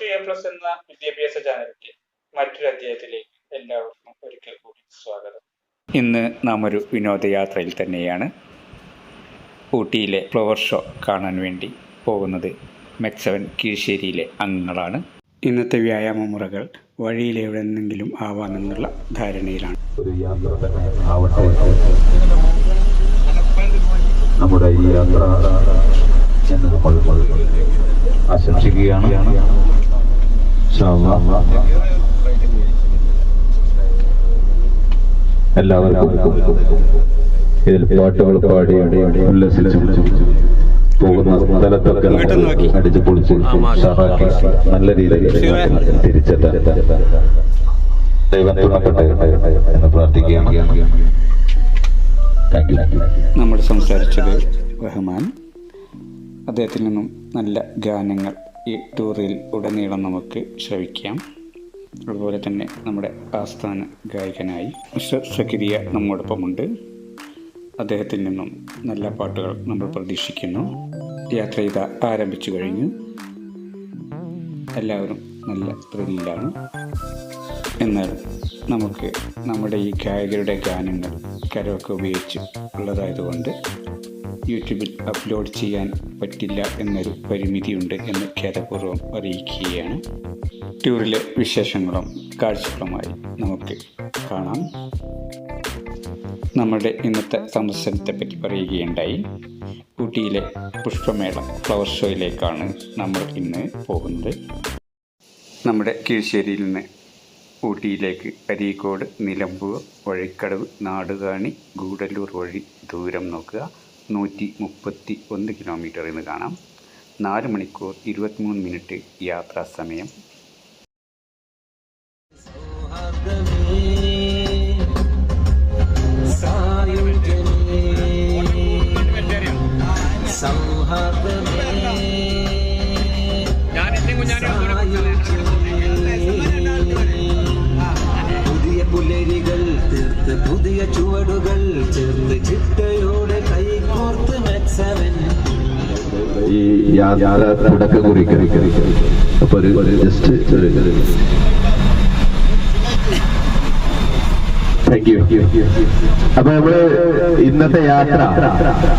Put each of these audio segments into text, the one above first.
To A plus എന്ന വിദ്യാഭ്യാസ ചാനലിന്റെ മറ്റൊരു അധ്യായത്തിലേക്ക് എല്ലാവർക്കും ഒരിക്കൽ കൂടി സ്വാഗതം. ഇന്ന് നാം ഒരു വിനോദയാത്രയിൽ തന്നെയാണ്. ഊട്ടിയിലെ ഫ്ലവർ ഷോ കാണാൻ വേണ്ടി പോകുന്നത് മെക്സവൻ കീഴ്ശ്ശേരിയിലെ അംഗങ്ങളാണ്. ഇന്നത്തെ വ്യായാമ മുറകൾ വഴിയിലെവിടെന്നെങ്കിലും ആവാമെന്നുള്ള ധാരണയിലാണ്. ഒരു യാത്ര തന്നെ ആവട്ടെ. നമ്മുടെ ഈ യാത്ര എന്ന് നമ്മൾ ആശംസിക്കുകയാണ്. എല്ലാവർക്കും ഇതിൽ പാട്ടുകൾ പാടി ഉല്ലസിച്ചു പോകുന്ന സ്ഥലത്തൊക്കെ അടിച്ചു പൊളിച്ച് ഷാറാക്കി നല്ല രീതിയിൽ തിരിച്ചെത്താൻ ദൈവം തുണക്കട്ടെ എന്ന് പ്രാർത്ഥിക്കുകയാണ്. നമ്മൾ സംസാരിച്ചത് റഹ്മാൻ. അദ്ദേഹത്തിൽ നിന്നും നല്ല ഗാനങ്ങൾ ഈ ടൂറിൽ ഉടനീളം നമുക്ക് ശ്രവിക്കാം. അതുപോലെ തന്നെ നമ്മുടെ ആസ്ഥാന ഗായകനായി മിസ്റ്റർ സക്കിരിയ നമ്മോടൊപ്പമുണ്ട്. അദ്ദേഹത്തിൽ നിന്നും നല്ല പാട്ടുകൾ നമ്മൾ പ്രതീക്ഷിക്കുന്നു. യാത്ര ചെയ്ത ആരംഭിച്ചു കഴിഞ്ഞു. എല്ലാവരും നല്ല ത്രില്ലാണ്. എന്നാൽ നമുക്ക് നമ്മുടെ ഈ ഗായകരുടെ ഗാനങ്ങൾ കരമൊക്കെ ഉപയോഗിച്ച് ഉള്ളതായതുകൊണ്ട് യൂട്യൂബിൽ അപ്ലോഡ് ചെയ്യാൻ പറ്റില്ല എന്നൊരു പരിമിതിയുണ്ട് എന്ന് ഖേദപൂർവം അറിയിക്കുകയാണ്. ടൂറിലെ വിശേഷങ്ങളും കാഴ്ചകളുമായി നമുക്ക് കാണാം. നമ്മുടെ ഇന്നത്തെ സന്ദർശനത്തെ പറ്റി പറയുകയുണ്ടായി. ഊട്ടിയിലെ പുഷ്പമേള ഫ്ലവർ ഷോയിലേക്കാണ് നമ്മൾ ഇന്ന് പോകുന്നത്. നമ്മുടെ കീഴ്ശ്ശേരിയിൽ നിന്ന് ഊട്ടിയിലേക്ക് അരീക്കോട് നിലമ്പൂർ വഴിക്കടവ് നാടുകാണി ഗൂഡല്ലൂർ വഴി ദൂരം നോക്കുക. നൂറ്റി മുപ്പത്തി ഒന്ന് കിലോമീറ്റർ എന്ന് കാണാം. നാല് മണിക്കൂർ ഇരുപത്തിമൂന്ന് മിനിറ്റ് യാത്രാ സമയം. പുതിയ പുലരികൾ തീർത്ത് പുതിയ ചുവടുകൾ ചേർത്ത് ചിട്ടയോടെ ഈ യാത്ര തുടക്കം കുറിക്കറി അപ്പൊ ജസ്റ്റ് ഒരു താങ്ക് യു അപ്പൊ നമ്മൾ ഇന്നത്തെ യാത്ര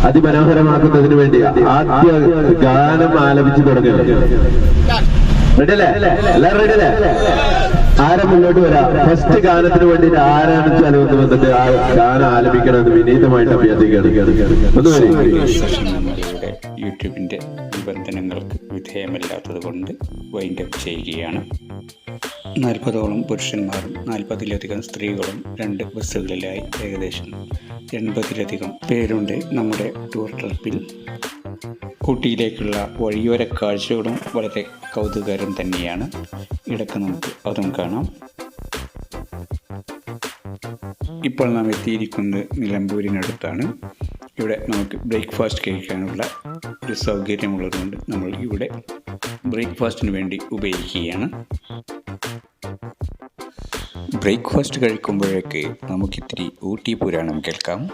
അതിമനോഹരമാക്കുന്നതിന് വേണ്ടി ആദ്യ ഗാനം ആലപിച്ചു തുടങ്ങി റെഡി അല്ലേ? എല്ലാവരും റെഡി അല്ലേ? ആരെ മുന്നോട്ട് വരാം? ഫസ്റ്റ് ഗാനത്തിന് വേണ്ടിട്ട് ആരാണ് ചെലവെന്ന് വന്നിട്ട് ആ ഗാനം ആലപിക്കണമെന്ന് വിനീതമായിട്ട് അഭ്യർത്ഥിക്കുകയാണ്. ഒന്ന് വരും. യൂട്യൂബിന്റെ നിബന്ധനങ്ങൾക്ക് വിധേയമല്ലാത്തത് കൊണ്ട് വൈൻഡ് അപ്പ് ചെയ്യുകയാണ്. നാൽപ്പതോളം പുരുഷന്മാരും നാൽപ്പതിലധികം സ്ത്രീകളും രണ്ട് ബസ്സുകളിലായി ഏകദേശം എൺപതിലധികം പേരുണ്ട് നമ്മുടെ ടൂർ ട്രിപ്പിൽ ഊട്ടിയിലേക്കുള്ള വഴിയോര കാഴ്ചകളും വളരെ കൗതുകരം തന്നെയാണ്. ഇടയ്ക്ക് നമുക്ക് അതും കാണാം. ഇപ്പോൾ നാം എത്തിയിരിക്കുന്നത് നിലമ്പൂരിനടുത്താണ്. ഇവിടെ നമുക്ക് ബ്രേക്ക്ഫാസ്റ്റ് കഴിക്കാനുള്ള ഒരു സൗകര്യമുള്ളതുകൊണ്ട് നമ്മൾ ഇവിടെ ബ്രേക്ക്ഫാസ്റ്റിന് വേണ്ടി ഉപയോഗിക്കുകയാണ്. ബ്രേക്ക്ഫാസ്റ്റ് കഴിക്കുമ്പോഴേക്ക് നമുക്കിത്തിരി ഊട്ടി പുരാണം കേൾക്കാം.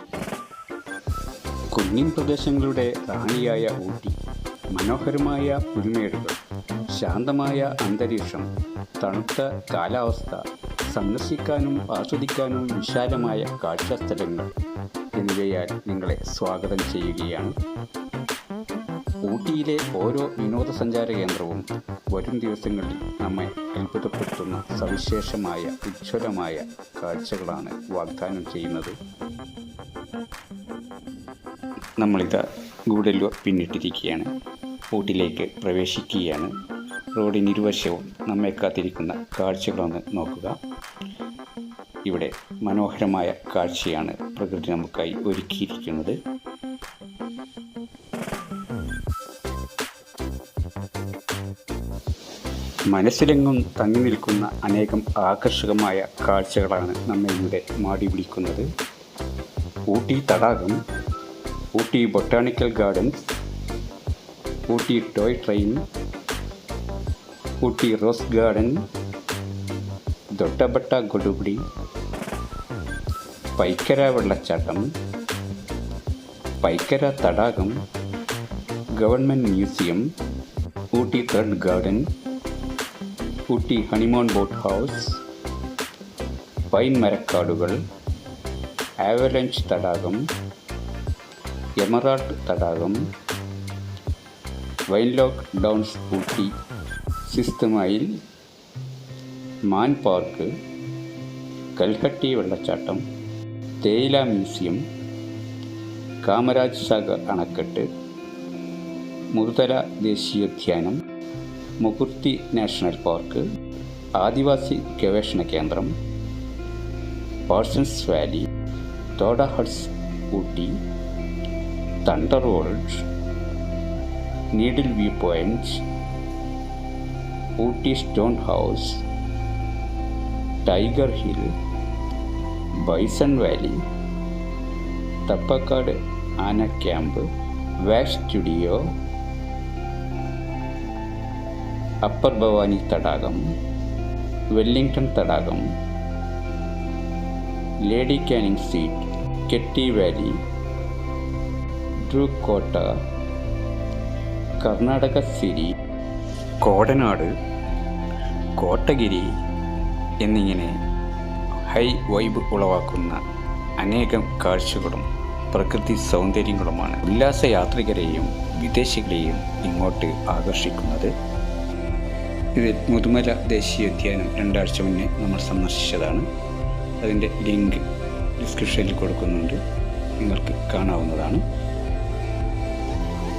കുന്നിൻ പ്രദേശങ്ങളുടെ റാണിയായ ഊട്ടി മനോഹരമായ പുൽമേടുകൾ ശാന്തമായ അന്തരീക്ഷം തണുത്ത കാലാവസ്ഥ സന്ദർശിക്കാനും ആസ്വദിക്കാനും വിശാലമായ കാഴ്ചാസ്ഥലങ്ങൾ എന്നിവയാൽ നിങ്ങളെ സ്വാഗതം ചെയ്യുകയാണ്. ഊട്ടിയിലെ ഓരോ വിനോദസഞ്ചാര കേന്ദ്രവും വരും ദിവസങ്ങളിൽ നമ്മെ അത്ഭുതപ്പെടുത്തുന്ന സവിശേഷമായ ഉജ്ജ്വലമായ കാഴ്ചകളാണ് വാഗ്ദാനം ചെയ്യുന്നത്. നമ്മളിത് ഗൂഡല്ലൂർ പിന്നിട്ടിരിക്കുകയാണ്. ഊട്ടിലേക്ക് പ്രവേശിക്കുകയാണ്. റോഡിന് ഇരുവശവും നമ്മെ കാത്തിരിക്കുന്ന കാഴ്ചകളൊന്ന് നോക്കുക. ഇവിടെ മനോഹരമായ കാഴ്ചയാണ് പ്രകൃതി നമുക്കായി ഒരുക്കിയിരിക്കുന്നത്. മനസ്സിലെങ്ങും തങ്ങി നിൽക്കുന്ന അനേകം ആകർഷകമായ കാഴ്ചകളാണ് നമ്മെ ഇവിടെ മാടി പിടിക്കുന്നത്. ഊട്ടി തടാകം Ooty botanical gardens Ooty toy train Ooty rose garden Doddabetta കൊടുപിടി Pykara വെള്ളച്ചാട്ടം പൈക്കര തടാകം government museum Ooty third garden Ooty honeymoon boat house pine മരക്കാടുകൾ ആവലഞ്ച് തടാകം എമറാൾഡ് തടാകം Wenlock Downs Ooty sixth mile മാൻ പാർക്ക് കൽക്കട്ടി വെള്ളച്ചാട്ടം തേയില മ്യൂസിയം കാമരാജ് സാഗർ അണക്കെട്ട് മുറുതല ദേശീയോദ്യാനം മുകുർത്തി നാഷണൽ പാർക്ക് ആദിവാസി ഗവേഷണ കേന്ദ്രം Parsons valley Toda huts Ooty thunder world needle view point Ooty stone house tiger hill bison valley Theppakadu ആന camp wash studio upper Bhavani തടാകം Wellington തടാകം Lady Canning seat Ketti valley ഡ്രൂക്കോട്ട കോട്ട കർണാടക സിരി കോടനാട് കോട്ടഗിരി എന്നിങ്ങനെ high vibe ഉളവാക്കുന്ന അനേകം കാഴ്ചകളും പ്രകൃതി സൗന്ദര്യങ്ങളുമാണ് ഉല്ലാസയാത്രികരെയും വിദേശികളെയും ഇങ്ങോട്ട് ആകർഷിക്കുന്നത്. ഇത് മുതുമല ദേശീയോദ്യാനം രണ്ടാഴ്ച മുന്നേ നമ്മൾ സന്ദർശിച്ചതാണ്. അതിന്റെ ലിങ്ക് ഡിസ്ക്രിപ്ഷനിൽ കൊടുക്കുന്നുണ്ട്. നിങ്ങൾക്ക് കാണാവുന്നതാണ്.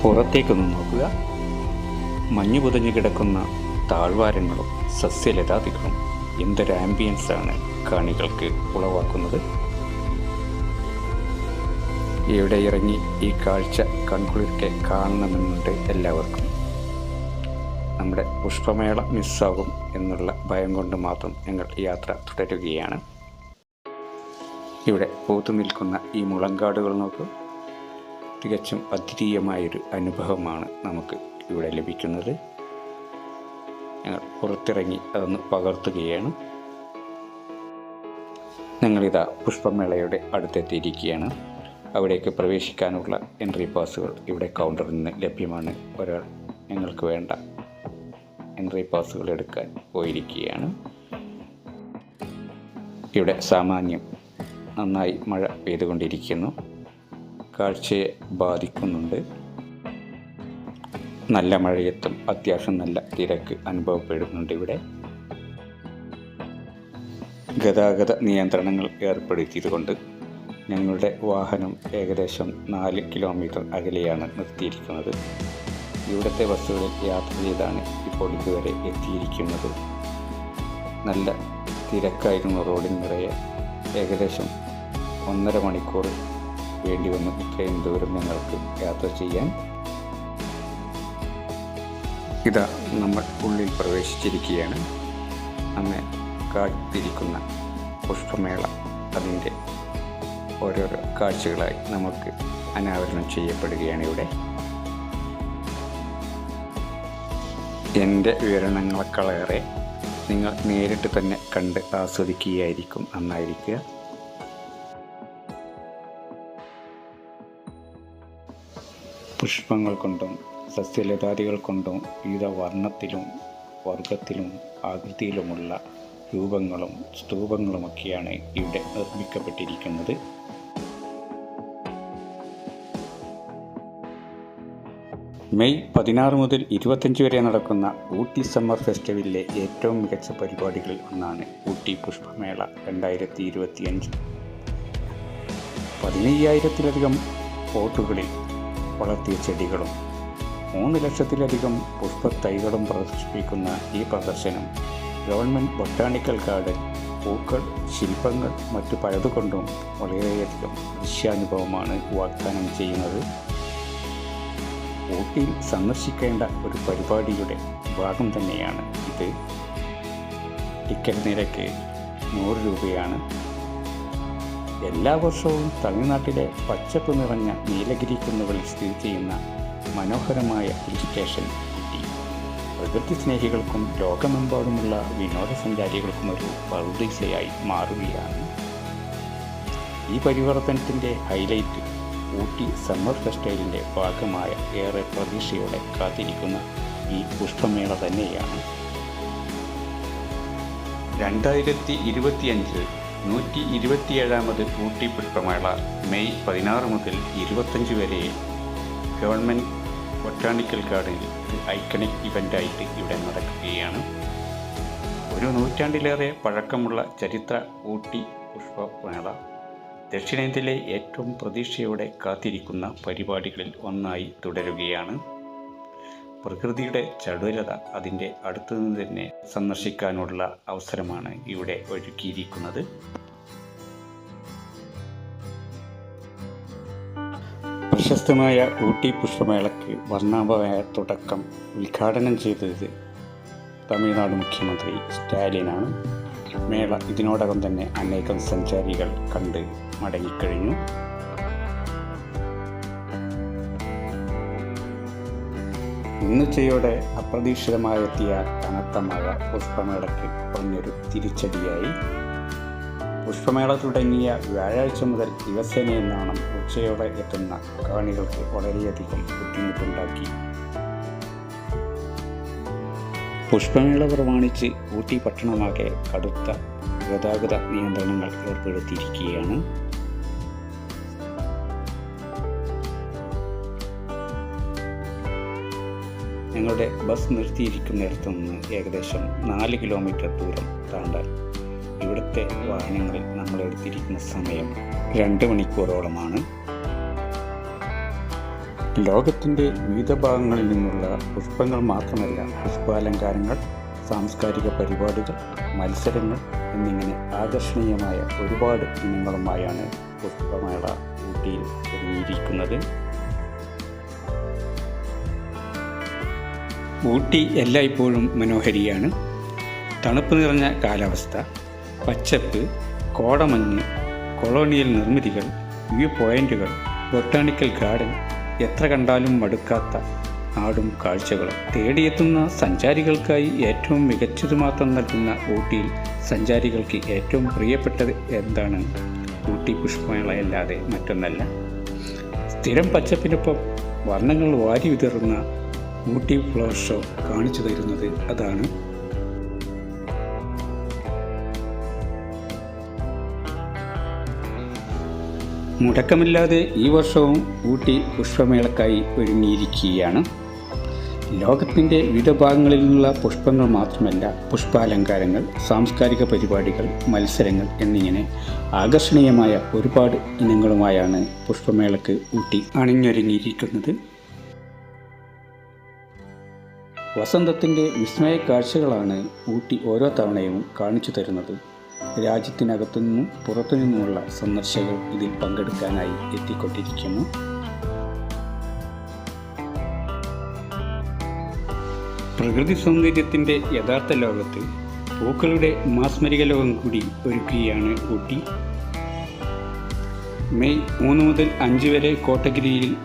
പുറത്തേക്കൊന്ന് നോക്കുക. മഞ്ഞു പുതഞ്ഞു കിടക്കുന്ന താഴ്വാരങ്ങളും സസ്യലതാദികളും എന്തൊരു ആംബിയൻസാണ് കാണികൾക്ക് ഉളവാക്കുന്നത്? ഇവിടെ ഇറങ്ങി ഈ കാഴ്ച കൺകുളിർക്കെ കാണണമെന്നുണ്ട് എല്ലാവർക്കും. നമ്മുടെ പുഷ്പമേള മിസ്സാകും എന്നുള്ള ഭയം കൊണ്ട് മാത്രം ഞങ്ങൾ യാത്ര തുടരുകയാണ്. ഇവിടെ പൂത്തു നിൽക്കുന്ന ഈ മുളങ്കാടുകൾ നോക്കൂ. തികച്ചും അദ്വിതീയമായൊരു അനുഭവമാണ് നമുക്ക് ഇവിടെ ലഭിക്കുന്നത്. ഞങ്ങൾ പുറത്തിറങ്ങി അതൊന്ന് പകർത്തുകയാണ്. ഞങ്ങളിതാ പുഷ്പമേളയുടെ അടുത്തെത്തിയിരിക്കുകയാണ്. അവിടേക്ക് പ്രവേശിക്കാനുള്ള എൻട്രി പാസുകൾ ഇവിടെ കൗണ്ടറിൽ നിന്ന് ലഭ്യമാണ്. ഒരാൾ ഞങ്ങൾക്ക് വേണ്ട എൻട്രി പാസുകൾ എടുക്കാൻ പോയിരിക്കുകയാണ്. ഇവിടെ സാമാന്യം നന്നായി മഴ പെയ്തുകൊണ്ടിരിക്കുന്നു. കാഴ്ചയെ ബാധിക്കുന്നുണ്ട്. നല്ല മഴയത്തും അത്യാവശ്യം നല്ല തിരക്ക് അനുഭവപ്പെടുന്നുണ്ട് ഇവിടെ. ഗതാഗത നിയന്ത്രണങ്ങൾ ഏർപ്പെടുത്തിയതുകൊണ്ട് ഞങ്ങളുടെ വാഹനം ഏകദേശം നാല് കിലോമീറ്റർ അകലെയാണ് നിർത്തിയിരിക്കുന്നത്. ഇവിടുത്തെ ബസ്സുകളിൽ യാത്ര ചെയ്താണ് ഇപ്പോൾ ഇതുവരെ എത്തിയിരിക്കുന്നത്. നല്ല തിരക്കായിരുന്നു റോഡിൽ നിറയെ. ഏകദേശം ഒന്നര മണിക്കൂർ വേണ്ടി വന്നു. ഇത്രയും ദൂരം ഞങ്ങൾക്ക് യാത്ര ചെയ്യാൻ ഇതാ നമ്മൾ ഉള്ളിൽ പ്രവേശിച്ചിരിക്കുകയാണ്. നമ്മെ കാത്തിരിക്കുന്ന പുഷ്പമേള അതിന്റെ ഓരോരോ കാഴ്ചകളായി നമുക്ക് അനാവരണം ചെയ്യപ്പെടുകയാണ് ഇവിടെ. എന്റെ വിവരണങ്ങളെക്കാളേറെ നിങ്ങൾ നേരിട്ട് തന്നെ കണ്ട് ആസ്വദിക്കുകയായിരിക്കും. നന്നായിരിക്കുക. പുഷ്പങ്ങൾ കൊണ്ടും സസ്യലതാദികൾ കൊണ്ടും വിവിധ വർണത്തിലും വർഗത്തിലും ആകൃതിയിലുമുള്ള രൂപങ്ങളും സ്തൂപങ്ങളുമൊക്കെയാണ് ഇവിടെ നിർമ്മിക്കപ്പെട്ടിരിക്കുന്നത്. മെയ് പതിനാറ് മുതൽ ഇരുപത്തഞ്ച് വരെ നടക്കുന്ന ഊട്ടി സമ്മർ ഫെസ്റ്റിവലിലെ ഏറ്റവും മികച്ച പരിപാടികളിൽ ഒന്നാണ് ഊട്ടി പുഷ്പമേള രണ്ടായിരത്തി ഇരുപത്തിയഞ്ച് പതിനയ്യായിരത്തിലധികം പോട്ടുകളിൽ വളർത്തിയ ചെടികളും മൂന്ന് ലക്ഷത്തിലധികം പുഷ്പത്തൈകളും പ്രദർശിപ്പിക്കുന്ന ഈ പ്രദർശനം ഗവൺമെന്റ് ബൊട്ടാണിക്കൽ ഗാർഡൻ പൂക്കൾ ശില്പങ്ങൾ മറ്റു പലതുകൊണ്ടും വളരെയധികം ദൃശ്യാനുഭവമാണ് വാഗ്ദാനം ചെയ്യുന്നത്. ഊട്ടിയിൽ സന്ദർശിക്കേണ്ട ഒരു പരിപാടിയുടെ ഭാഗം തന്നെയാണ് ഇത്. ടിക്കറ്റ് നിരക്ക് നൂറ് രൂപയാണ്. എല്ലാ വർഷവും തമിഴ്നാട്ടിലെ പച്ചപ്പ് നിറഞ്ഞ നീലഗിരി കുന്നുകളിൽ സ്ഥിതി ചെയ്യുന്ന മനോഹരമായ ഹിൽ സ്റ്റേഷൻ ഊട്ടി പ്രകൃതി സ്നേഹികൾക്കും ലോകമെമ്പാടുമുള്ള വിനോദസഞ്ചാരികൾക്കും ഒരു പറുദീസയായി മാറുകയാണ്. ഈ പരിവർത്തനത്തിന്റെ ഹൈലൈറ്റ് ഊട്ടി സമ്മർ ഫെസ്റ്റൈലിന്റെ ഭാഗമായ ഏറെ പ്രതീക്ഷയോടെ കാത്തിരിക്കുന്ന ഈ പുഷ്പമേള തന്നെയാണ്. രണ്ടായിരത്തി ഇരുപത്തിയഞ്ച് നൂറ്റി ഇരുപത്തിയേഴാമത് ഊട്ടി പുഷ്പമേള മെയ് പതിനാറ് മുതൽ ഇരുപത്തഞ്ച് വരെ ഗവൺമെന്റ് ബൊട്ടാണിക്കൽ ഗാർഡനിൽ ഒരു ഐക്കണിക് ഇവന്റായിട്ട് ഇവിടെ നടക്കുകയാണ്. ഒരു നൂറ്റാണ്ടിലേറെ പഴക്കമുള്ള ചരിത്ര ഊട്ടി പുഷ്പമേള ദക്ഷിണേന്ത്യയിലെ ഏറ്റവും പ്രതീക്ഷയോടെ കാത്തിരിക്കുന്ന പരിപാടികളിൽ ഒന്നായി തുടരുകയാണ്. പ്രകൃതിയുടെ ചടുലത അതിന്റെ അടുത്തുനിന്ന് തന്നെ സന്ദർശിക്കാനുള്ള അവസരമാണ് ഇവിടെ ഒരുക്കിയിരിക്കുന്നത്. പ്രശസ്തമായ ഊട്ടി പുഷ്പമേളയ്ക്ക് വർണാഭമായ തുടക്കം ഉദ്ഘാടനം ചെയ്തത് തമിഴ്നാട് മുഖ്യമന്ത്രി സ്റ്റാലിനാണ്. മേള ഇതിനോടകം തന്നെ അനേകം സഞ്ചാരികൾ കണ്ട് മടങ്ങിക്കഴിഞ്ഞു. ചെയ്യോടെ അപ്രതീക്ഷിതമായെത്തിയ കനത്ത മഴ പുഷ്പമേളയ്ക്ക് പറഞ്ഞൊരു തിരിച്ചടിയായി. പുഷ്പമേള തുടങ്ങിയ വ്യാഴാഴ്ച മുതൽ ദിവസേന നാണം ഉച്ചയോടെ എത്തുന്ന കാണികൾക്ക് വളരെയധികം ബുദ്ധിമുട്ടുണ്ടാക്കി. പുഷ്പമേള പ്രമാണിച്ച് ഊട്ടി പട്ടണമാകെ കടുത്ത ഗതാഗത നിയന്ത്രണങ്ങൾ ഏർപ്പെടുത്തിയിരിക്കുകയാണ്. ഞങ്ങളുടെ ബസ് നിർത്തിയിരിക്കുന്നിടത്തു നിന്ന് ഏകദേശം നാല് കിലോമീറ്റർ ദൂരം താണ്ടാൻ ഇവിടുത്തെ വാഹനങ്ങളിൽ നമ്മൾ എടുത്തിരിക്കുന്ന സമയം രണ്ട് മണിക്കൂറോളമാണ്. ലോകത്തിന്റെ വിവിധ ഭാഗങ്ങളിൽ നിന്നുള്ള പുഷ്പങ്ങൾ മാത്രമല്ല പുഷ്പാലങ്കാരങ്ങൾ സാംസ്കാരിക പരിപാടികൾ മത്സരങ്ങൾ എന്നിങ്ങനെ ആകർഷണീയമായ ഒരുപാട് ഇനങ്ങളുമായാണ് പുഷ്പമേള ഊട്ടിയിൽ ഒരുങ്ങിയിരിക്കുന്നത്. ഊട്ടി എല്ലായ്പ്പോഴും മനോഹരിയാണ്. തണുപ്പ് നിറഞ്ഞ കാലാവസ്ഥ. പച്ചപ്പ് കോടമഞ്ഞ് കൊളോണിയൽ നിർമ്മിതികൾ വ്യൂ പോയിന്റുകൾ ബൊട്ടാണിക്കൽ ഗാർഡൻ എത്ര കണ്ടാലും മടുക്കാത്ത നാടും കാഴ്ചകളും. തേടിയെത്തുന്ന സഞ്ചാരികൾക്കായി ഏറ്റവും മികച്ചത് മാത്രം നൽകുന്ന ഊട്ടിയിൽ സഞ്ചാരികൾക്ക് ഏറ്റവും പ്രിയപ്പെട്ടത് എന്താണ്? ഊട്ടി പുഷ്പമേളയല്ലാതെ മറ്റൊന്നല്ല. സ്ഥിരം പച്ചപ്പിനൊപ്പം വർണങ്ങൾ വാരി വിതറുന്ന ഊട്ടി ഫ്ലവർ ഷോ കാണിച്ചു തരുന്നത് അതാണ്. മുടക്കമില്ലാതെ ഈ വർഷവും ഊട്ടി പുഷ്പമേളക്കായി ഒരുങ്ങിയിരിക്കുകയാണ്. ലോകത്തിന്റെ വിവിധ ഭാഗങ്ങളിൽ നിന്നുള്ള പുഷ്പങ്ങൾ മാത്രമല്ല പുഷ്പാലങ്കാരങ്ങൾ സാംസ്കാരിക പരിപാടികൾ മത്സരങ്ങൾ എന്നിങ്ങനെ ആകർഷണീയമായ ഒരുപാട് ഇനങ്ങളുമായാണ് പുഷ്പമേളക്ക് ഊട്ടി അണിഞ്ഞൊരുങ്ങിയിരിക്കുന്നത്. വസന്തത്തിന്റെ വിസ്മയ കാഴ്ചകളാണ് ഊട്ടി ഓരോ തവണയും കാണിച്ചു തരുന്നത്. രാജ്യത്തിനകത്തു നിന്നും പുറത്തു നിന്നുമുള്ള സന്ദർശകർ ഇതിൽ പങ്കെടുക്കാനായി എത്തിക്കൊണ്ടിരിക്കുന്നു. പ്രകൃതി സൗന്ദര്യത്തിന്റെ യഥാർത്ഥ ലോകത്ത് പൂക്കളുടെ മാസ്മരിക ലോകം കൂടി ഒരുക്കുകയാണ് ഊട്ടി. മെയ് മൂന്ന് മുതൽ അഞ്ച് വരെ കോട്ടഗിരിയിൽ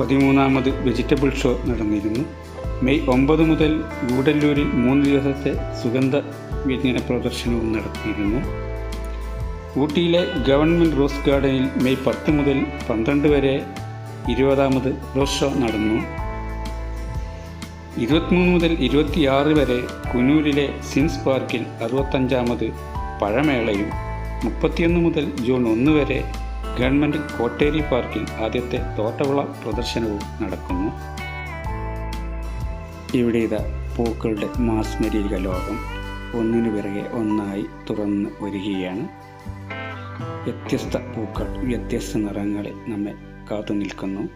പതിമൂന്നാമത് വെജിറ്റബിൾ ഷോ നടന്നിരുന്നു. മെയ് ഒമ്പത് മുതൽ ഗൂഡല്ലൂരിൽ മൂന്ന് ദിവസത്തെ സുഗന്ധ വ്യഞ്ജന പ്രദർശനവും നടത്തിയിരുന്നു. ഊട്ടിയിലെ ഗവൺമെന്റ് റോസ് ഗാർഡനിൽ മെയ് പത്ത് മുതൽ പന്ത്രണ്ട് വരെ ഇരുപതാമത് റോസ് ഷോ നടന്നു. ഇരുപത്തിമൂന്ന് മുതൽ ഇരുപത്തിയാറ് വരെ കുനൂരിലെ സിൻസ് പാർക്കിൽ അറുപത്തഞ്ചാമത് പഴമേളയും മുപ്പത്തിയൊന്ന് മുതൽ ജൂൺ ഒന്ന് വരെ ഗവൺമെന്റ് കോട്ടേരി പാർക്കിൽ ആദ്യത്തെ തോട്ടവിള പ്രദർശനവും നടക്കുന്നു. ഇവിടെ ഇതാ പൂക്കളുടെ മാസ്മരിക ലോകം. ഒന്നിനു പിറകെ ഒന്നായി തുറന്ന് വരികയാണ് വ്യത്യസ്ത പൂക്കൾ വ്യത്യസ്ത നിറങ്ങളിൽ നമ്മെ കാത്തു നിൽക്കുന്നു.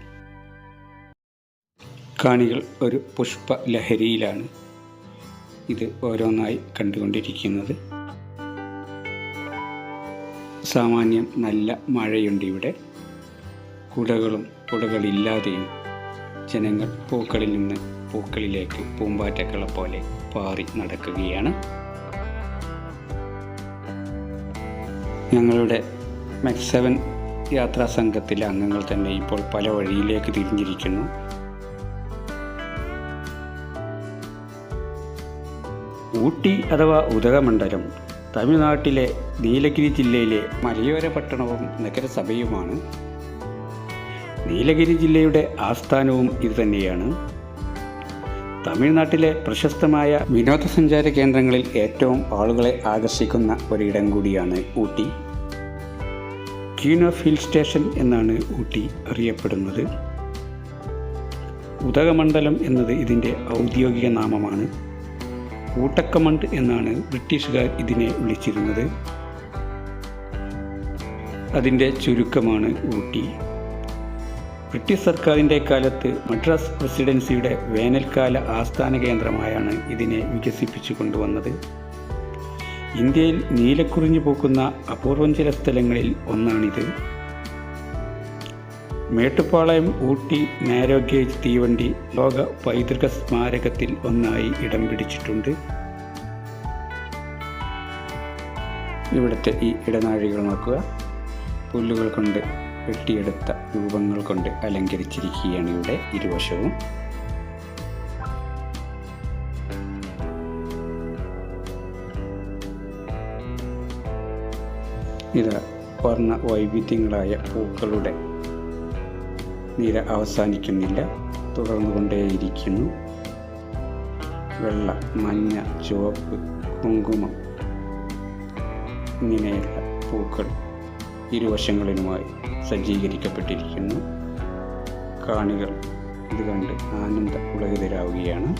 കാണികൾ ഒരു പുഷ്പ ലഹരിയിലാണ് ഇത് ഓരോന്നായി കണ്ടുകൊണ്ടിരിക്കുന്നത്. സാമാന്യം നല്ല മഴയുണ്ട് ഇവിടെ. കുടകളും കുടകളില്ലാതെയും ജനങ്ങൾ പൂക്കളിൽ നിന്ന് പൂക്കളിലേക്ക് പൂമ്പാറ്റക്കളെ പോലെ പാറി നടക്കുകയാണ്. ഞങ്ങളുടെ മെക്സ് സെവൻ യാത്രാ സംഘത്തിലെ അംഗങ്ങൾ തന്നെ ഇപ്പോൾ പല വഴിയിലേക്ക് തിരിഞ്ഞിരിക്കുന്നു. ഊട്ടി അഥവാ ഉദകമണ്ഡലം തമിഴ്നാട്ടിലെ നീലഗിരി ജില്ലയിലെ മലയോര പട്ടണവും നഗരസഭയുമാണ്. നീലഗിരി ജില്ലയുടെ ആസ്ഥാനവും ഇതുതന്നെയാണ്. തമിഴ്നാട്ടിലെ പ്രശസ്തമായ വിനോദസഞ്ചാര കേന്ദ്രങ്ങളിൽ ഏറ്റവും ആളുകളെ ആകർഷിക്കുന്ന ഒരിടം കൂടിയാണ് ഊട്ടി. ക്വീൻ ഹിൽ സ്റ്റേഷൻ എന്നാണ് ഊട്ടി അറിയപ്പെടുന്നത്. ഉദകമണ്ഡലം എന്നത് ഇതിന്റെ ഔദ്യോഗിക നാമമാണ്. ഊട്ടക്കമണ്ട് എന്നാണ് ബ്രിട്ടീഷുകാർ ഇതിനെ വിളിച്ചിരുന്നത്. അതിന്റെ ചുരുക്കമാണ് ഊട്ടി. ബ്രിട്ടീഷ് സർക്കാരിന്റെ കാലത്ത് മദ്രാസ് പ്രസിഡൻസിയുടെ വേനൽക്കാല ആസ്ഥാന കേന്ദ്രമായാണ് ഇതിനെ വികസിപ്പിച്ചു കൊണ്ടുവന്നത്. ഇന്ത്യയിൽ നീലക്കുറിഞ്ഞു പോക്കുന്ന അപൂർവം ചില സ്ഥലങ്ങളിൽ ഒന്നാണിത്. മേട്ടുപ്പാളയം ഊട്ടി നാരോ ഗേജ് തീവണ്ടി ലോക പൈതൃക സ്മാരകത്തിൽ ഒന്നായി ഇടം പിടിച്ചിട്ടുണ്ട്. ഇവിടുത്തെ ഈ ഇടനാഴികൾ നോക്കുക. പുല്ലുകൾ കൊണ്ട് വെട്ടിയെടുത്ത രൂപങ്ങൾ കൊണ്ട് അലങ്കരിച്ചിരിക്കുകയാണ് ഇവിടെ ഇരുവശവും. ഇത് വർണ വൈവിധ്യങ്ങളായ പൂക്കളുടെ നിര അവസാനിക്കുന്നില്ല. തുടർന്നുകൊണ്ടേയിരിക്കുന്നു വെള്ള മഞ്ഞ ചുവപ്പ് കുങ്കുമം ഇങ്ങനെയുള്ള പൂക്കൾ. ഇരുവശങ്ങളിലുമായി സജ്ജീകരിക്കപ്പെട്ടിരിക്കുന്നു. കാണികൾ ഇത് കണ്ട് ആനന്ദ പുളകിതരാവുകയാണ്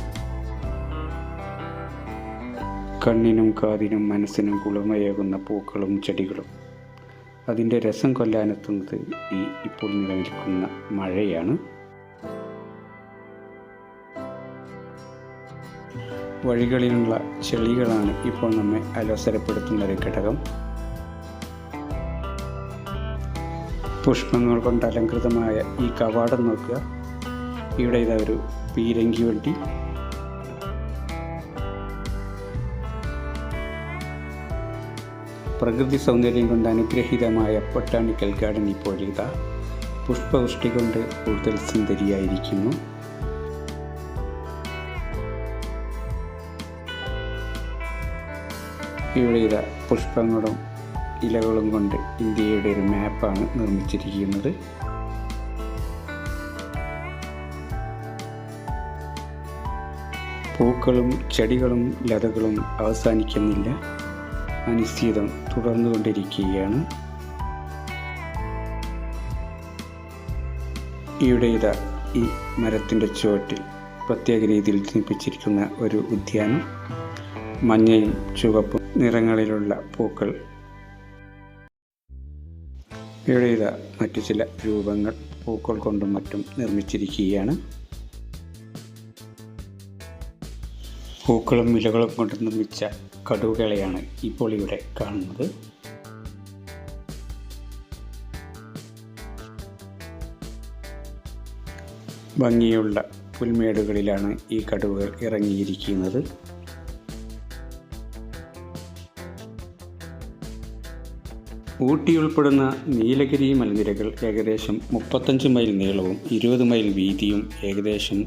കണ്ണിനും കാതിനും മനസ്സിനും കുളമയേകുന്ന പൂക്കളും ചെടികളും. അതിന്റെ രസം കൊല്ലാനെത്തുന്നത് ഈ ഇപ്പോൾ നിലനിൽക്കുന്ന മഴയാണ്. വഴികളിലുള്ള ചെളികളാണ് ഇപ്പോൾ നമ്മെ അലോസരപ്പെടുത്തുന്ന ഒരു ഘടകം. പുഷ്പങ്ങൾ കൊണ്ട് അലങ്കൃതമായ ഈ കവാടം നോക്കുക. ഇവിടെ ഇതാ ഒരു പീരങ്കി വണ്ടി. പ്രകൃതി സൗന്ദര്യം കൊണ്ട് അനുഗ്രഹീതമായ ബൊട്ടാണിക്കൽ ഗാർഡൻ ഇപ്പോൾ ഇതാ. പുഷ്പവൃഷ്ടി കൊണ്ട് കൂടുതൽ സുന്ദരിയായിരിക്കുന്നു. ഇവിടെ ഇതാ പുഷ്പങ്ങളും ഇലകളും കൊണ്ട് ഇന്ത്യയുടെ ഒരു മാപ്പാണ് നിർമ്മിച്ചിരിക്കുന്നത്. പൂക്കളും ചെടികളും ലതകളും അവസാനിക്കുന്നില്ല. അനിശ്ചിതം തുടർന്നുകൊണ്ടിരിക്കുകയാണ്. ഇവിടെ ഇതാ ഈ മരത്തിന്റെ ചുവട്ടിൽ പ്രത്യേക രീതിയിൽ നിർമ്മിച്ചിരിക്കുന്ന ഒരു ഉദ്യാനം. മഞ്ഞയും ചുവപ്പും നിറങ്ങളിലുള്ള പൂക്കൾ ഇവിടെ മറ്റു ചില രൂപങ്ങൾ പൂക്കൾ കൊണ്ടും മറ്റും നിർമ്മിച്ചിരിക്കുകയാണ്. പൂക്കളും ഇലകളും കൊണ്ട് നിർമ്മിച്ച കടുവകളെയാണ് ഇപ്പോൾ ഇവിടെ കാണുന്നത്. ഭംഗിയുള്ള പുൽമേടുകളിലാണ് ഈ കടുവകൾ ഇറങ്ങിയിരിക്കുന്നത്. ഊട്ടി ഉൾപ്പെടുന്ന നീലഗിരി മലനിരകൾ ഏകദേശം മുപ്പത്തഞ്ച് മൈൽ നീളവും ഇരുപത് മൈൽ വീതിയും ഏകദേശം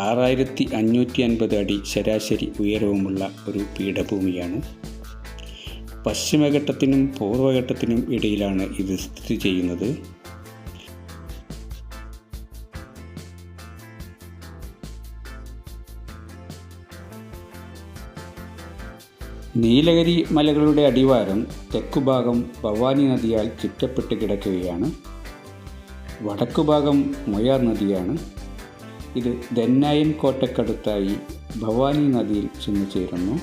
ആറായിരത്തി അഞ്ഞൂറ്റി അൻപത് അടി ശരാശരി ഉയരവുമുള്ള ഒരു പീഠഭൂമിയാണ്. പശ്ചിമഘട്ടത്തിനും പൂർവഘട്ടത്തിനും ഇടയിലാണ് ഇത് സ്ഥിതി ചെയ്യുന്നത്. നീലഗിരി മലകളുടെ അടിവാരം തെക്കുഭാഗം ഭവാനി നദിയാൽ ചുറ്റപ്പെട്ട് കിടക്കുകയാണ്. വടക്കുഭാഗം മൊയാർ നദിയാണ്. ഇത് ദന്നായൻ കോട്ടക്കടുത്തായി ഭവാനി നദിയിൽ ചെന്നു ചേരുന്നു.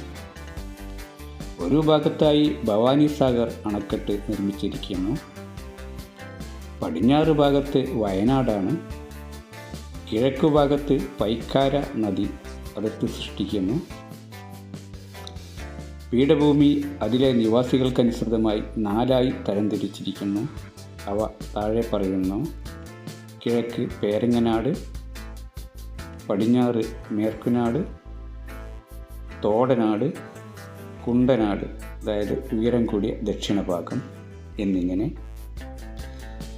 ഒരു ഭാഗത്തായി ഭവാനി സാഗർ അണക്കെട്ട് നിർമ്മിച്ചിരിക്കുന്നു. പടിഞ്ഞാറ് ഭാഗത്ത് വയനാടാണ്. കിഴക്കു ഭാഗത്ത് പൈക്കാര നദി അടുത്ത് സൃഷ്ടിക്കുന്നു. പീഠഭൂമി അതിലെ നിവാസികൾക്കനുസൃതമായി നാലായി തരംതിരിച്ചിരിക്കുന്നു. അവ താഴെ പറയുന്നു കിഴക്ക് പേരങ്ങനാട് പടിഞ്ഞാറ് മേർക്കുനാട് തോടനാട് കുണ്ടനാട് അതായത് ഉയരം കൂടിയ ദക്ഷിണഭാഗം എന്നിങ്ങനെ.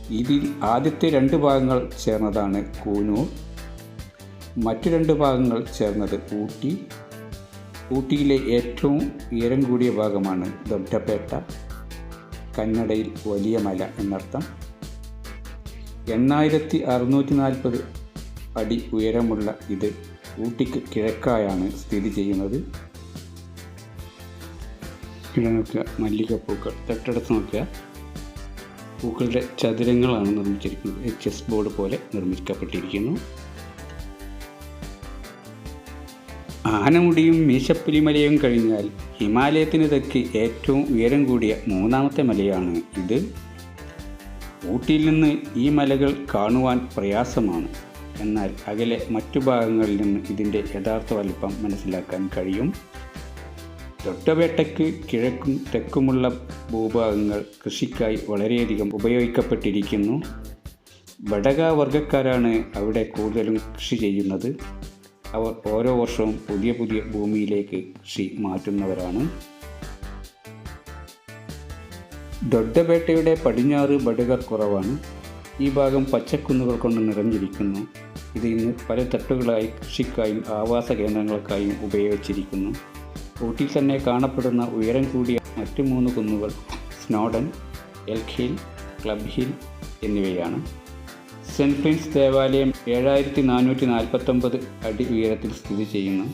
ഇതിൽ ആദ്യത്തെ രണ്ട് ഭാഗങ്ങൾ ചേർന്നതാണ് കൂനൂർ മറ്റു രണ്ട് ഭാഗങ്ങൾ ചേർന്നത് ഊട്ടി ഊട്ടിയിലെ ഏറ്റവും ഉയരം കൂടിയ ഭാഗമാണ് ദൊഡ്ഡപേട്ട കന്നഡയിൽ വലിയ മല എന്നർത്ഥം. എണ്ണായിരത്തി അറുന്നൂറ്റി നാൽപ്പത് അടി ഉയരമുള്ള ഇത് ഊട്ടിക്ക് കിഴക്കായാണ് സ്ഥിതി ചെയ്യുന്നത്. ഇവിടെ നോക്കുക മല്ലികപ്പൂക്കൾ. തൊട്ടടുത്ത് നോക്കുക. പൂക്കളുടെ ചതുരങ്ങളാണ് നിർമ്മിച്ചിരിക്കുന്നത്. ചെസ് ബോർഡ് പോലെ നിർമ്മിക്കപ്പെട്ടിരിക്കുന്നു. ആനമുടിയും മീശപ്പുലിമലയും കഴിഞ്ഞാൽ ഹിമാലയത്തിന് തെക്ക് ഏറ്റവും ഉയരം കൂടിയ മൂന്നാമത്തെ മലയാണ് ഇത്. ഊട്ടിയിൽ നിന്ന് ഈ മലകൾ കാണുവാൻ പ്രയാസമാണ്. എന്നാൽ അകലെ മറ്റു ഭാഗങ്ങളിൽ നിന്ന് ഇതിന്റെ യഥാർത്ഥ വലിപ്പം മനസ്സിലാക്കാൻ കഴിയും. തൊട്ടവേട്ടയ്ക്ക് കിഴക്കും തെക്കുമുള്ള ഭൂഭാഗങ്ങൾ കൃഷിക്കായി വളരെയധികം ഉപയോഗിക്കപ്പെട്ടിരിക്കുന്നു. ബടക വർഗക്കാരാണ് അവിടെ കൂടുതലും കൃഷി ചെയ്യുന്നത്. അവർ ഓരോ വർഷവും പുതിയ പുതിയ ഭൂമിയിലേക്ക് കൃഷി മാറ്റുന്നവരാണ്. ദൊഡ്ഡപേട്ടയുടെ പടിഞ്ഞാറ് ബടുകർ കുറവാണ്. ഈ ഭാഗം പച്ചക്കുന്നുകൾ കൊണ്ട് നിറഞ്ഞിരിക്കുന്നു. ഇത് ഇന്ന് പല തട്ടുകളായി കൃഷിക്കായും ആവാസ കേന്ദ്രങ്ങൾക്കായും ഉപയോഗിച്ചിരിക്കുന്നു. ഊട്ടിയിൽ തന്നെ കാണപ്പെടുന്ന ഉയരം കൂടിയ മറ്റു മൂന്ന് കുന്നുകൾ Snowdon Elk Hill club hill എന്നിവയാണ്. സെന്റ് പ്രിൻസ് ദേവാലയം ഏഴായിരത്തി നാനൂറ്റി നാൽപ്പത്തൊമ്പത് അടി ഉയരത്തിൽ സ്ഥിതി ചെയ്യുന്നു.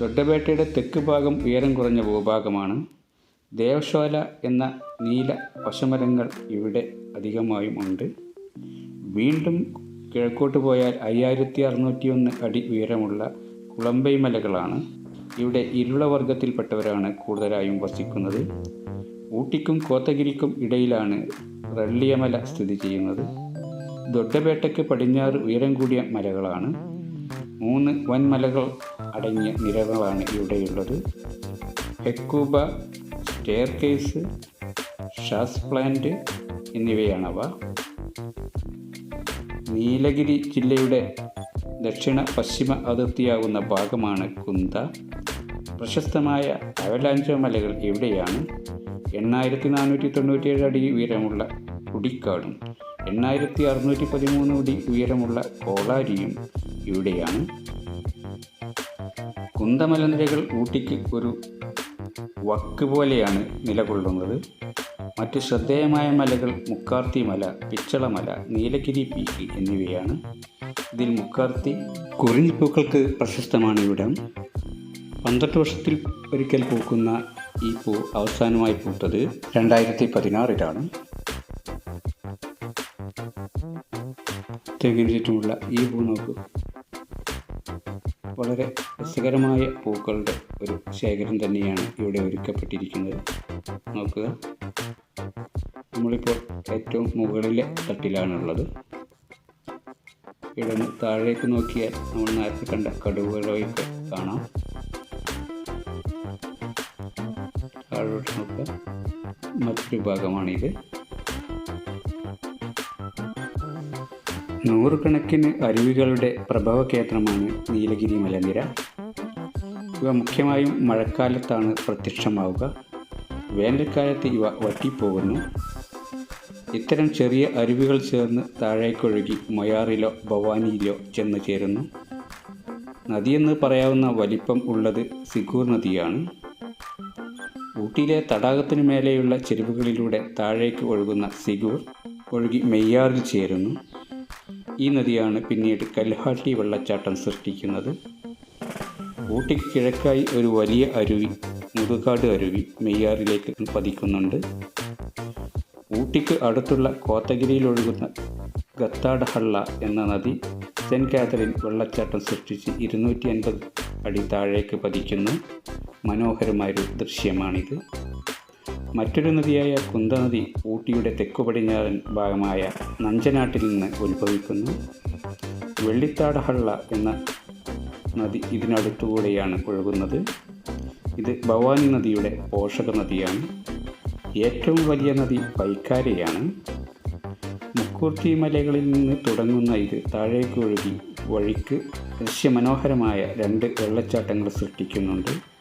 ദൊഡ്ഡപേട്ടയുടെ തെക്ക് ഭാഗം ഉയരം കുറഞ്ഞ ഭൂഭാഗമാണ്. ദേവശോല എന്ന നീല പശമരങ്ങൾ ഇവിടെ അധികമായും ഉണ്ട്. വീണ്ടും കിഴക്കോട്ട് പോയാൽ അയ്യായിരത്തി അറുന്നൂറ്റി ഒന്ന് അടി ഉയരമുള്ള കുളമ്പൈ മലകളാണ് ഇവിടെ ഇരുളവർഗത്തിൽപ്പെട്ടവരാണ് കൂടുതലായും വസിക്കുന്നത്. ഊട്ടിക്കും കോത്തഗിരിക്കും ഇടയിലാണ് റള്ളിയമല സ്ഥിതി ചെയ്യുന്നത്. ദൊഡ്ഡപേട്ടയ്ക്ക് പടിഞ്ഞാറ് ഉയരം കൂടിയ മലകളാണ്. മൂന്ന് വൻമലകൾ അടങ്ങിയ നിരകളാണ് ഇവിടെയുള്ളത്. ഹെക്കൂബ സ്റ്റെയർ കേസ് ഷാസ് പ്ലാന്റ് എന്നിവയാണവ. നീലഗിരി ജില്ലയുടെ ദക്ഷിണ പശ്ചിമ അതിർത്തിയാകുന്ന ഭാഗമാണ് കുന്ത. പ്രശസ്തമായ അവലാഞ്ചോ മലകൾ ഇവിടെയാണ്. എണ്ണായിരത്തി നാനൂറ്റി തൊണ്ണൂറ്റിയേഴ് അടി ഉയരമുള്ള കുടിക്കാടും. എണ്ണായിരത്തി അറുന്നൂറ്റി പതിമൂന്ന് അടി ഉയരമുള്ള കോളാരിയും ഇവിടെയാണ്. കുന്തമലനിരകൾ ഊട്ടിക്ക് ഒരു വക്ക് പോലെയാണ് നിലകൊള്ളുന്നത്. മറ്റു ശ്രദ്ധേയമായ മലകൾ മുക്കാർത്തി മല പിച്ചളമല നീലഗിരി പീക്ക് എന്നിവയാണ്. ഇതിൽ മുക്കാർത്തി കുറിഞ്ഞിപ്പൂക്കൾക്ക് പ്രശസ്തമാണ് ഇവിടം. പന്ത്രണ്ട് വർഷത്തിൽ ഒരിക്കൽ പൂക്കുന്ന ഈ പൂ അവസാനമായി പൂത്തത് രണ്ടായിരത്തി പതിനാറിലാണ് ചുറ്റുമുള്ള ഈ പൂ നോക്കൂ. വളരെ രസകരമായ പൂക്കളുടെ ഒരു ശേഖരം തന്നെയാണ് ഇവിടെ ഒരുക്കപ്പെട്ടിരിക്കുന്നത്. നോക്കുക. നമ്മളിപ്പോൾ ഏറ്റവും മുകളിലെ തട്ടിലാണുള്ളത്. ഇവിടെ താഴേക്ക് നോക്കിയാൽ നമ്മൾ നേരത്തെ കണ്ട കടുവകളെയൊക്കെ കാണാം. താഴോട്ട് നോക്കുക. മറ്റൊരു ഭാഗമാണിത്. നൂറുകണക്കിന് അരുവികളുടെ പ്രഭവ കേന്ദ്രമാണ് നീലഗിരി മലനിര. ഇവ മുഖ്യമായും മഴക്കാലത്താണ് പ്രത്യക്ഷമാവുക. വേനൽക്കാലത്ത് ഇവ വറ്റിപ്പോകുന്നു. ഇത്തരം ചെറിയ അരുവികൾ ചേർന്ന് താഴേക്കൊഴുകി മൊയാറിലോ ഭവാനിയിലോ ചെന്ന് ചേരുന്നു. നദിയെന്ന് പറയാവുന്ന വലിപ്പം ഉള്ളത് സിഗൂർ നദിയാണ്. ഊട്ടിയിലെ തടാകത്തിനു മേലെയുള്ള ചെരുവുകളിലൂടെ താഴേക്ക് ഒഴുകുന്ന സിഗൂർ ഒഴുകി മെയ്യാറിൽ ചേരുന്നു. ഈ നദിയാണ് പിന്നീട് കൽഹാട്ടി വെള്ളച്ചാട്ടം സൃഷ്ടിക്കുന്നത്. ഊട്ടിക്ക് കിഴക്കായി ഒരു വലിയ അരുവി മുതുകാട് അരുവി മെയ്യാറിലേക്ക് പതിക്കുന്നുണ്ട്. ഊട്ടിക്ക് അടുത്തുള്ള കോത്തഗിരിയിൽ ഒഴുകുന്ന ഗത്താഡഹള്ള എന്ന നദി സെന്റ് കാതറിൻ വെള്ളച്ചാട്ടം സൃഷ്ടിച്ച് ഇരുന്നൂറ്റി അൻപത് അടി താഴേക്ക് പതിക്കുന്നു. മനോഹരമായൊരു ദൃശ്യമാണിത്. മറ്റൊരു നദിയായ കുന്തനദി ഊട്ടിയുടെ തെക്കു പടിഞ്ഞാറൻ ഭാഗമായ നഞ്ചനാട്ടിൽ നിന്ന് ഉത്ഭവിക്കുന്നു. വെള്ളിത്താടഹള്ള എന്ന നദി ഇതിനടുത്തുകൂടെയാണ് ഒഴുകുന്നത്. ഇത് ഭവാനി നദിയുടെ പോഷക നദിയാണ്. ഏറ്റവും വലിയ നദി പൈക്കാരയാണ് മുക്കൂർത്തി മലകളിൽ നിന്ന് തുടങ്ങുന്ന ഇത് താഴേക്ക് ഒഴുകി വഴിക്ക് ദൃശ്യമനോഹരമായ രണ്ട് വെള്ളച്ചാട്ടങ്ങൾ സൃഷ്ടിക്കുന്നുണ്ട്.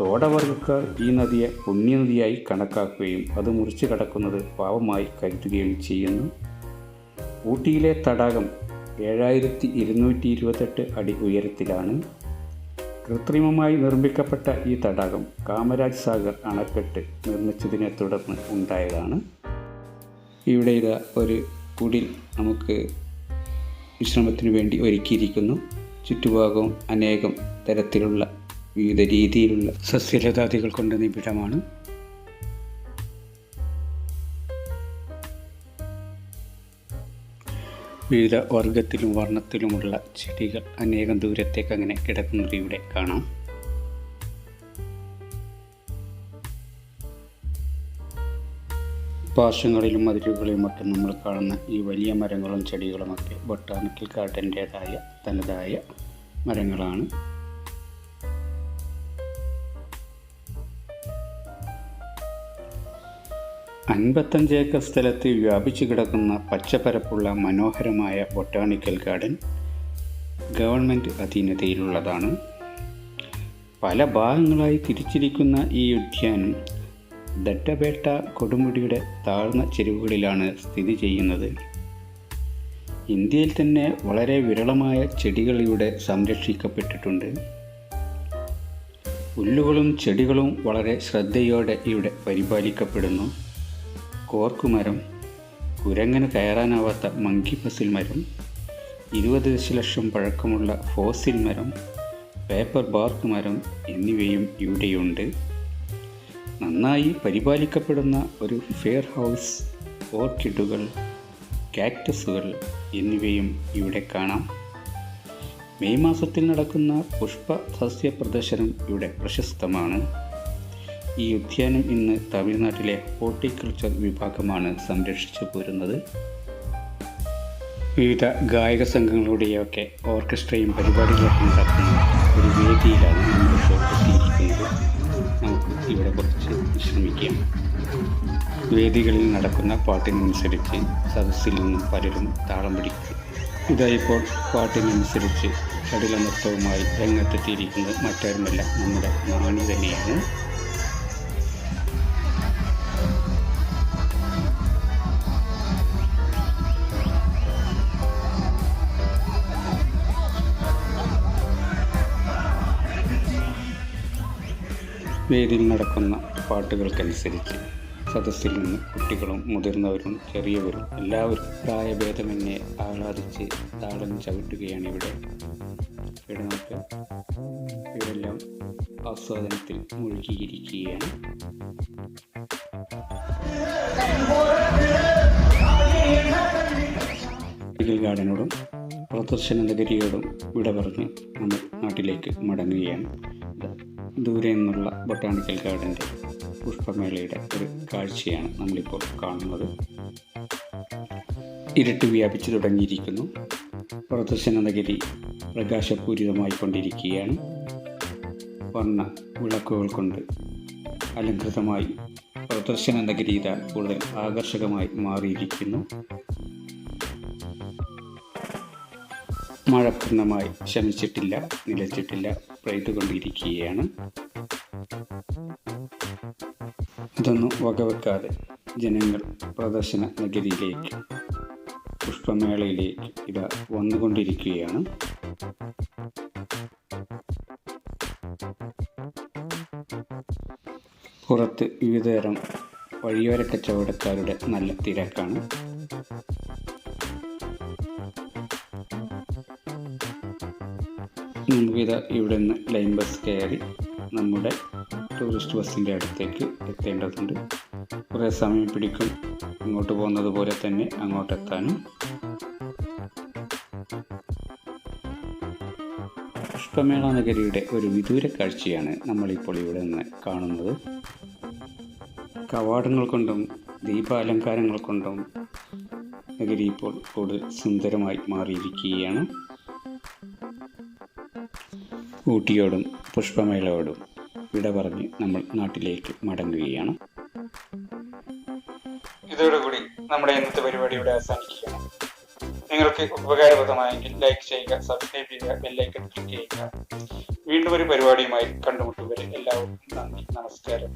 തോടവർഗക്കാർ ഈ നദിയെ പുണ്യനദിയായി കണക്കാക്കുകയും അത് മുറിച്ചു കടക്കുന്നത് പാവമായി കരുതുകയും ചെയ്യുന്നു. ഊട്ടിയിലെ തടാകം ഏഴായിരത്തി ഇരുന്നൂറ്റി ഇരുപത്തെട്ട് അടി ഉയരത്തിലാണ്. കൃത്രിമമായി നിർമ്മിക്കപ്പെട്ട ഈ തടാകം കാമരാജ് സാഗർ അണക്കെട്ട് നിർമ്മിച്ചതിനെ തുടർന്ന് ഉണ്ടായതാണ്. ഇവിടെ ഇതാ ഒരു കുടിൽ നമുക്ക് വിശ്രമത്തിന് വേണ്ടി ഒരുക്കിയിരിക്കുന്നു. ചുറ്റുഭാഗവും അനേകം തരത്തിലുള്ള വിവിധ രീതിയിലുള്ള സസ്യലതാദികൾ കൊണ്ട് നിബിഡമാണ്. വിവിധ വർഗത്തിലും വർണത്തിലുമുള്ള ചെടികൾ അനേകം ദൂരത്തേക്ക് അങ്ങനെ കിടക്കുന്നത് ഇവിടെ കാണാം. പാർശ്വങ്ങളിലും മതിലുകളിലും മറ്റും നമ്മൾ കാണുന്ന ഈ വലിയ മരങ്ങളും ചെടികളുമൊക്കെ ബൊട്ടാണിക്കൽ ഗാർഡന്റേതായ തനതായ മരങ്ങളാണ്. അൻപത്തഞ്ച് ഏക്കർ സ്ഥലത്ത് വ്യാപിച്ചു കിടക്കുന്ന പച്ചപ്പരപ്പുള്ള മനോഹരമായ ബൊട്ടാണിക്കൽ ഗാർഡൻ ഗവൺമെന്റ് അധീനതയിലുള്ളതാണ്. പല ഭാഗങ്ങളായി തിരിച്ചിരിക്കുന്ന ഈ ഉദ്യാനം ദട്ടപേട്ട കൊടുമുടിയുടെ താഴ്ന്ന ചെരുവുകളിലാണ് സ്ഥിതി ചെയ്യുന്നത്. ഇന്ത്യയിൽ തന്നെ വളരെ വിരളമായ ചെടികൾ ഇവിടെ സംരക്ഷിക്കപ്പെട്ടിട്ടുണ്ട്. പുല്ലുകളും ചെടികളും വളരെ ശ്രദ്ധയോടെ ഇവിടെ പരിപാലിക്കപ്പെടുന്നു. കോർക്കുമരം കുരങ്ങന് കയറാനാവാത്ത മങ്കി ഫസിൽ മരം ഇരുപത് ദശലക്ഷം പഴക്കമുള്ള ഫോസിൽ മരം പേപ്പർ ബാർക്ക് മരം എന്നിവയും ഇവിടെയുണ്ട്. നന്നായി പരിപാലിക്കപ്പെടുന്ന ഒരു ഫെയർ ഹൗസ് ഓർക്കിഡുകൾ കാക്ടസുകൾ എന്നിവയും ഇവിടെ കാണാം. മെയ് മാസത്തിൽ നടക്കുന്ന പുഷ്പ സസ്യ പ്രദർശനം ഇവിടെ പ്രശസ്തമാണ്. ഈ ഉദ്യാനം ഇന്ന് തമിഴ്നാട്ടിലെ ഹോർട്ടിക്കൾച്ചർ വിഭാഗമാണ് സംരക്ഷിച്ചു പോരുന്നത്. വിവിധ ഗായക സംഘങ്ങളുടെയൊക്കെ ഓർക്കസ്ട്രയും പരിപാടികളൊക്കെ നടക്കുന്ന ഒരു വേദിയിലാണ് നമ്മളിപ്പോൾ എത്തിയിരിക്കുന്നത്. നമുക്ക് ഇവിടെ കുറച്ച് വിശ്രമിക്കാം. വേദികളിൽ നടക്കുന്ന പാട്ടിനനുസരിച്ച് സദസ്സിൽ നിന്നും പലരും താളം പിടിക്കും. ഇതായിപ്പോൾ പാട്ടിനനുസരിച്ച് ചടുല നൃത്തവുമായി രംഗത്തെത്തിയിരിക്കുന്നത് മറ്റാരുമല്ല നമ്മുടെ നാണി തന്നെയാണ്. വേദിയിൽ നടക്കുന്ന പാട്ടുകൾക്കനുസരിച്ച് സദസ്സിൽ നിന്ന് കുട്ടികളും മുതിർന്നവരും ചെറിയവരും എല്ലാവരും പ്രായഭേദമെന്നെ ആഹ്ലാദിച്ച് താളം ചവിട്ടുകയാണ് ഇവിടെ. നമുക്ക് ഇവരെല്ലാം ആസ്വാദനത്തിൽ മുഴുകിയിരിക്കുകയാണ്. ഗാർഡനോടും പ്രദർശന നഗരിയോടും വിട പറഞ്ഞ് നമ്മൾ നാട്ടിലേക്ക് മടങ്ങുകയാണ്. ദൂരെ നിന്നുള്ള ബൊട്ടാണിക്കൽ ഗാർഡന്റെ പുഷ്പമേളയുടെ ഒരു കാഴ്ചയാണ് നമ്മളിപ്പോൾ കാണുന്നത്. ഇരുട്ട് വ്യാപിച്ചു തുടങ്ങിയിരിക്കുന്നു. പ്രദർശന നഗരി പ്രകാശപൂരിതമായി കൊണ്ടിരിക്കുകയാണ് വർണ വിളക്കുകൾ കൊണ്ട് അലങ്കൃതമായി നഗരീത കൂടുതൽ ആകർഷകമായി മാറിയിരിക്കുന്നു. മഴ പൂർണമായി ശമിച്ചിട്ടില്ല നിലച്ചിട്ടില്ല പെയ്തുകൊണ്ടിരിക്കുകയാണ്. ഇതൊന്നും വകവെക്കാതെ ജനങ്ങൾ പ്രദർശന നഗരിയിലേക്ക് പുഷ്പമേളയിലേക്ക് ഇതാ വന്നുകൊണ്ടിരിക്കുകയാണ്. പുറത്ത് വിവിധതരം വഴിയോര കച്ചവടക്കാരുടെ നല്ല തിരക്കാണ്. നമുക്കിത് ഇവിടെ നിന്ന് ലൈൻ ബസ് കയറി നമ്മുടെ ടൂറിസ്റ്റ് ബസ്സിന്റെ അടുത്തേക്ക് എത്തേണ്ടതുണ്ട്. കുറേ സമയം പിടിക്കും ഇങ്ങോട്ട് പോകുന്നത് പോലെ തന്നെ അങ്ങോട്ടെത്താനും. പുഷ്പമേള നഗരിയുടെ ഒരു വിദൂര കാഴ്ചയാണ് നമ്മളിപ്പോൾ ഇവിടെ നിന്ന് കാണുന്നത്. കവാടങ്ങൾ കൊണ്ടും ദീപാലങ്കാരങ്ങൾ കൊണ്ടും നഗരി ഇപ്പോൾ കൂടുതൽ സുന്ദരമായി മാറിയിരിക്കുകയാണ്. ഊട്ടിയോടും പുഷ്പമേളയോടും വിട പറഞ്ഞ് നമ്മൾ നാട്ടിലേക്ക് മടങ്ങുകയാണ്. ഇതോടുകൂടി നമ്മുടെ ഇന്നത്തെ പരിപാടി ഇവിടെ അവസാനിക്കുകയാണ് നിങ്ങൾക്ക് ഉപകാരപ്രദമായെങ്കിൽ ലൈക്ക് ചെയ്യുക സബ്സ്ക്രൈബ് ചെയ്യുക ബെല്ലൈക്കൺ ക്ലിക്ക് ചെയ്യുക. വീണ്ടും ഒരു പരിപാടിയുമായി കണ്ടുമുട്ടുവരെ എല്ലാവർക്കും നന്ദി നമസ്കാരം.